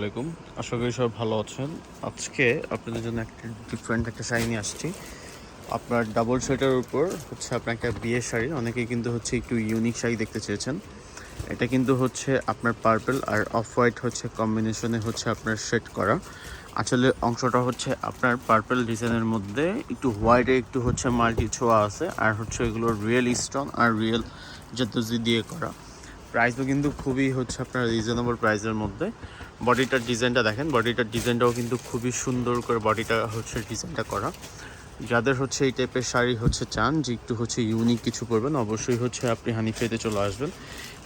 আলাইকুম। আশা করি সবাই ভালো আছেন। আজকে আপনাদের জন্য একটা ডিফারেন্ট একটা শাড়ি নিয়ে আসছি। আপনার ডাবল শাড়িটার উপর হচ্ছে আপনার একটা বিয়ের শাড়ি। অনেকেই কিন্তু হচ্ছে একটু ইউনিক শাড়ি দেখতে চেয়েছেন। এটা কিন্তু হচ্ছে আপনার পার্পল আর অফ হোয়াইট হচ্ছে কম্বিনেশনে হচ্ছে আপনার সেট করা। আসলে অংশটা হচ্ছে আপনার পার্পল ডিজাইনের মধ্যে একটু হোয়াইটে একটু হচ্ছে মাল্টি ছোঁয়া আছে। আর হচ্ছে এগুলো রিয়েল স্টোন আর রিয়েল জাতুজি দিয়ে করা। প্রাইসও কিন্তু খুবই হচ্ছে আপনার রিজনেবল প্রাইসের মধ্যে। বডিটার ডিজাইনটা দেখেন বডিটার ডিজাইনটাও কিন্তু খুবই সুন্দর করে বডিটা হচ্ছে ডিজাইনটা করা। যাদের হচ্ছে এই টাইপের শাড়ি হচ্ছে চান, যে একটু হচ্ছে ইউনিক কিছু পরবেন, অবশ্যই হচ্ছে আপনি হানিফাইতে চলে আসবেন।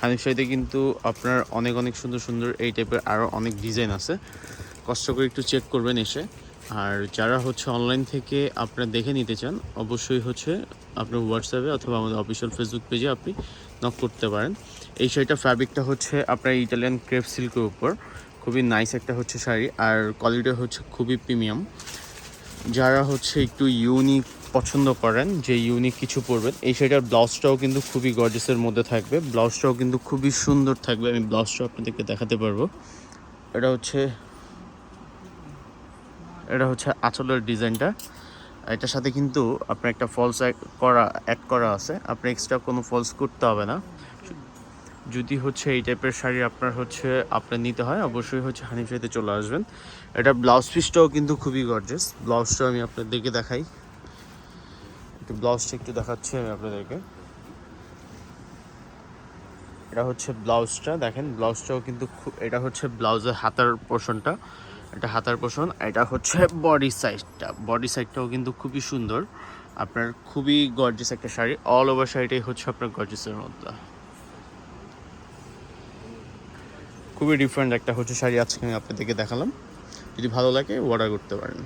হানিফাইতে কিন্তু আপনার অনেক অনেক সুন্দর সুন্দর এই টাইপের আরও অনেক ডিজাইন আছে। কষ্ট করে একটু চেক করবেন এসে। আর যারা হচ্ছে অনলাইন থেকে আপনারা দেখে নিতে চান, অবশ্যই হচ্ছে আপনার হোয়াটসঅ্যাপে অথবা আমাদের অফিসিয়াল ফেসবুক পেজে আপনি নক করতে পারেন। এই শাড়িটা ফ্যাব্রিকটা হচ্ছে আপনার ইটালিয়ান ক্রেপ সিল্কের উপর। খুবই নাইস একটা হচ্ছে শাড়ি আর কোয়ালিটি হচ্ছে খুবই প্রিমিয়াম যারা হচ্ছে একটু ইউনিক পছন্দ করেন, যে ইউনিক কিছু পরবেন, এই শাড়িটার ব্লাউজটাও কিন্তু খুবই গর্জেসের মধ্যে থাকবে। ব্লাউজটাও কিন্তু খুবই সুন্দর থাকবে, আমি ব্লাউজটাও আপনাদেরকে দেখাতে পারব। এটা হচ্ছে এটা হচ্ছে আঁচলের ডিজাইনটা। এটার সাথে কিন্তু আপনার একটা ফলস করা অ্যাড করা আছে। আপনি এক্সট্রা কোনো ফলস করতে হবে না। যদি হচ্ছে এই টাইপের শাড়ি আপনার হচ্ছে আপনার নিতে হয়, অবশ্যই হচ্ছে হানিফাইতে চলে আসবেন। এটা ব্লাউজ পিসটাও কিন্তু খুবই গর্জেস ব্লাউজটা আমি আপনাদেরকে দেখাই। একটু ব্লাউজটা একটু দেখাচ্ছি আমি আপনাদেরকে। এটা হচ্ছে ব্লাউজটা দেখেন ব্লাউজটাও কিন্তু এটা হচ্ছে ব্লাউজের হাতার পোর্শনটা এটা হাতার পোষণ, এটা হচ্ছে বডি সাইজটা বডি সাইজটাও কিন্তু খুবই সুন্দর। আপনার খুবই গর্জিস একটা শাড়ি। অল ওভার শাড়িটাই হচ্ছে আপনার গর্জিসের মধ্যে। খুবই ডিফারেন্ট একটা হচ্ছে শাড়ি আজকে আমি আপনাদেরকে দেখালাম। যদি ভালো লাগে অর্ডার করতে পারেন।